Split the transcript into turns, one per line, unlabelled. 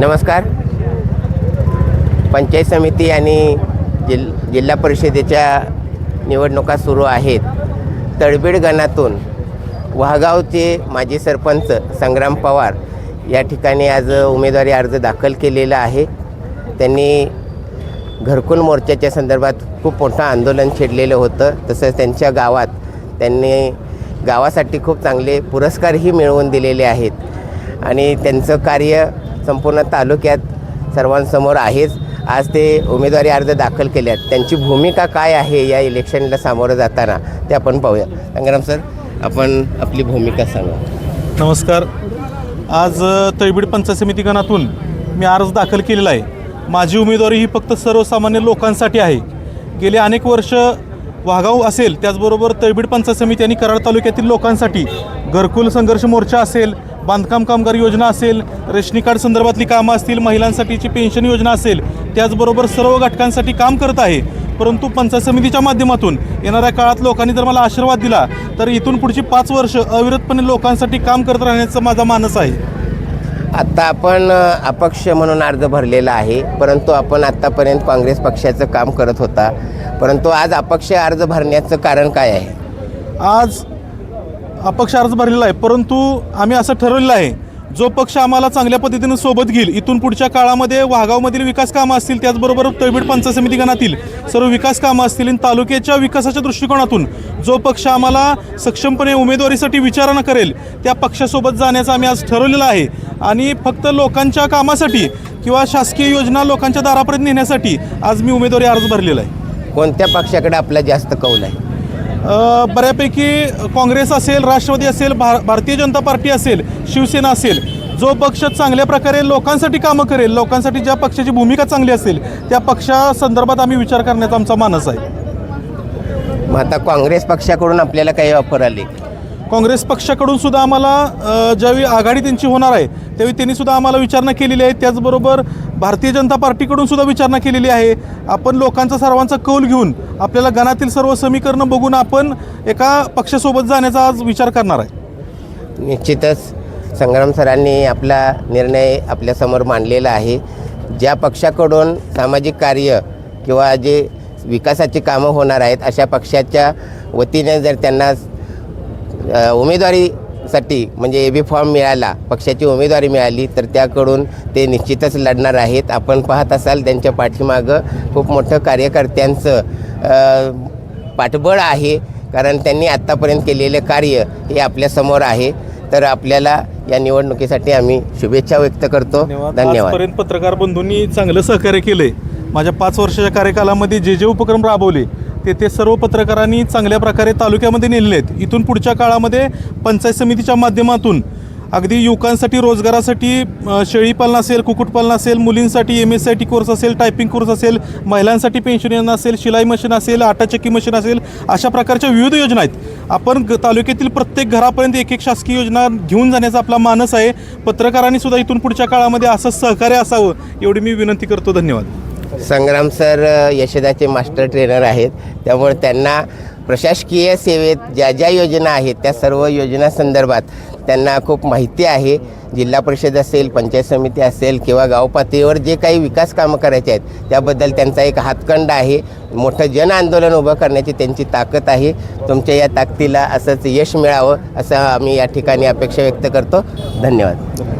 नमस्कार. पंचायत समिती आणि जिल जिल्हा परिषदेच्या निवडणुका सुरू आहेत. तळबीड गणातून वाहगावचे माजी सरपंच संग्राम पवार या ठिकाणी आज उमेदवारी अर्ज दाखल केलेला आहे. त्यांनी घरकुल मोर्चाच्या संदर्भात खूप मोठं आंदोलन छेडलेलं होतं. तसंच त्यांच्या गावात त्यांनी गावासाठी खूप चांगले पुरस्कारही मिळवून दिलेले आहेत. आणि त्यांचं कार्य संपूर्ण तालुक्यात सर्वांसमोर आहेच. आज ते उमेदवारी अर्ज दाखल केल्यात. त्यांची भूमिका काय आहे या इलेक्शनला सामोरं जाताना ते आपण पाहूया. संग्राम सर आपण आपली भूमिका सांगा.
नमस्कार. आज अ, तळबीड पंचायत समिती गणातून मी अर्ज दाखल केलेला आहे. माझी उमेदवारी ही फक्त सर्वसामान्य लोकांसाठी आहे. गेले अनेक वर्ष वाघाव असेल त्याचबरोबर तळबीड पंचायत समिती आणि कराड तालुक्यातील लोकांसाठी घरकुल संघर्ष मोर्चा असेल बांधकाम कामगार योजना असेल रेशनी कार्ड संदर्भातली कामं असतील महिलांसाठीची पेन्शन योजना असेल त्याचबरोबर सर्व घटकांसाठी काम करत आहे. परंतु पंचायत समितीच्या माध्यमातून येणाऱ्या काळात लोकांनी जर मला आशीर्वाद दिला तर इथून पुढची पाच वर्ष अविरतपणे लोकांसाठी काम करत राहण्याचा माझा मानस आहे.
आत्ता आपण अपक्ष म्हणून अर्ज भरलेला आहे परंतु आपण आत्तापर्यंत काँग्रेस पक्षाचं काम करत होता. परंतु आज अपक्ष अर्ज भरण्याचं कारण काय आहे?
आज अपक्ष अर्ज भरलेला आहे. परंतु आम्ही असं ठरवलेलं आहे जो पक्ष आम्हाला चांगल्या पद्धतीनं सोबत घेईल इथून पुढच्या काळामध्ये वाघावमधील विकास कामं असतील त्याचबरोबर तळबीड पंचायत समिती गणातील सर्व विकास कामं असतील आणि तालुक्याच्या विकासाच्या दृष्टिकोनातून जो पक्ष आम्हाला सक्षमपणे उमेदवारीसाठी विचारणा करेल त्या पक्षासोबत जाण्याचं आम्ही आज ठरवलेलं आहे. आणि फक्त लोकांच्या कामासाठी किंवा शासकीय योजना लोकांच्या दारापर्यंत नेण्यासाठी आज मी उमेदवारी अर्ज भरलेला आहे.
कोणत्या पक्षाकडे आपला जास्त कौल आहे?
बऱ्यापैकी काँग्रेस असेल राष्ट्रवादी असेल भार भारतीय जनता पार्टी असेल शिवसेना असेल जो पक्ष चांगल्या प्रकारे लोकांसाठी कामं करेल लोकांसाठी ज्या पक्षाची भूमिका चांगली असेल त्या पक्षासंदर्भात आम्ही विचार करण्याचा आमचा मानस आहे.
मग आता काँग्रेस पक्षाकडून आपल्याला काही ऑफर आली?
काँग्रेस पक्षाकडून सुद्धा आम्हाला ज्यावेळी आघाडी त्यांची होणार आहे त्यावेळी त्यांनी सुद्धा आम्हाला विचारणा केलेली आहे. त्याचबरोबर भारतीय जनता पार्टीकडून सुद्धा विचारणा केलेली आहे. आपण लोकांचा सर्वांचा कौल घेऊन आपल्याला गणातील सर्व समीकरणं बघून आपण एका पक्षासोबत जाण्याचा आज विचार करणार आहे.
निश्चितच संग्राम सरांनी आपला निर्णय आपल्यासमोर मांडलेला आहे. ज्या पक्षाकडून सामाजिक कार्य किंवा जे विकासाची कामं होणार आहेत अशा पक्षाच्या वतीने जर त्यांना उमेदवारीसाठी म्हणजे ए बी फॉर्म मिळाला पक्षाची उमेदवारी मिळाली तर त्याकडून ते निश्चितच लढणार आहेत. आपण पाहत असाल त्यांच्या पाठीमागं खूप मोठं कार्यकर्त्यांचं पाठबळ आहे कारण त्यांनी आत्तापर्यंत केलेले कार्य हे आपल्यासमोर आहे. तर आपल्याला या निवडणुकीसाठी आम्ही शुभेच्छा व्यक्त करतो. धन्यवाद.
पत्रकार बंधूंनी चांगलं सहकार्य केलंय. माझ्या पाच वर्षाच्या कार्यकालामध्ये जे जे उपक्रम राबवले ते ते सर्व पत्रकारांनी चांगल्या प्रकारे तालुक्यामध्ये नेलेले आहेत. इथून पुढच्या काळामध्ये पंचायत समितीच्या माध्यमातून अगदी युवकांसाठी रोजगारासाठी शेळीपालन असेल कुक्कुटपालन असेल मुलींसाठी M S I T course असेल टायपिंग कोर्स असेल महिलांसाठी पेन्शन योजना असेल शिलाई मशीन असेल आटाचक्की मशीन असेल अशा प्रकारच्या विविध योजना आहेत. आपण ग तालुक्यातील प्रत्येक घरापर्यंत एक एक शासकीय योजना घेऊन जाण्याचा आपला मानस आहे. पत्रकारांनी सुद्धा इथून पुढच्या काळामध्ये असं सहकार्य असावं एवढी मी विनंती करतो. धन्यवाद.
संग्राम सर यशदाचे मास्टर ट्रेनर आहेत. त्यामुळे त्यांना प्रशासकीय सेवेत ज्या ज्या योजना आहेत त्या सर्व योजना संदर्भात त्यांना खूप माहिती आहे. जिल्हा परिषद असेल पंचायत समिती असेल किंवा गाव पातळीवर जे काही विकास कामं करायचे आहेत त्याबद्दल त्यांचा एक हातखंड आहे. मोठं जन आंदोलन उभं करण्याची त्यांची ताकद आहे. तुमच्या या ताकदीला असंच यश मिळावं असं आम्ही या ठिकाणी अपेक्षा व्यक्त करतो. धन्यवाद.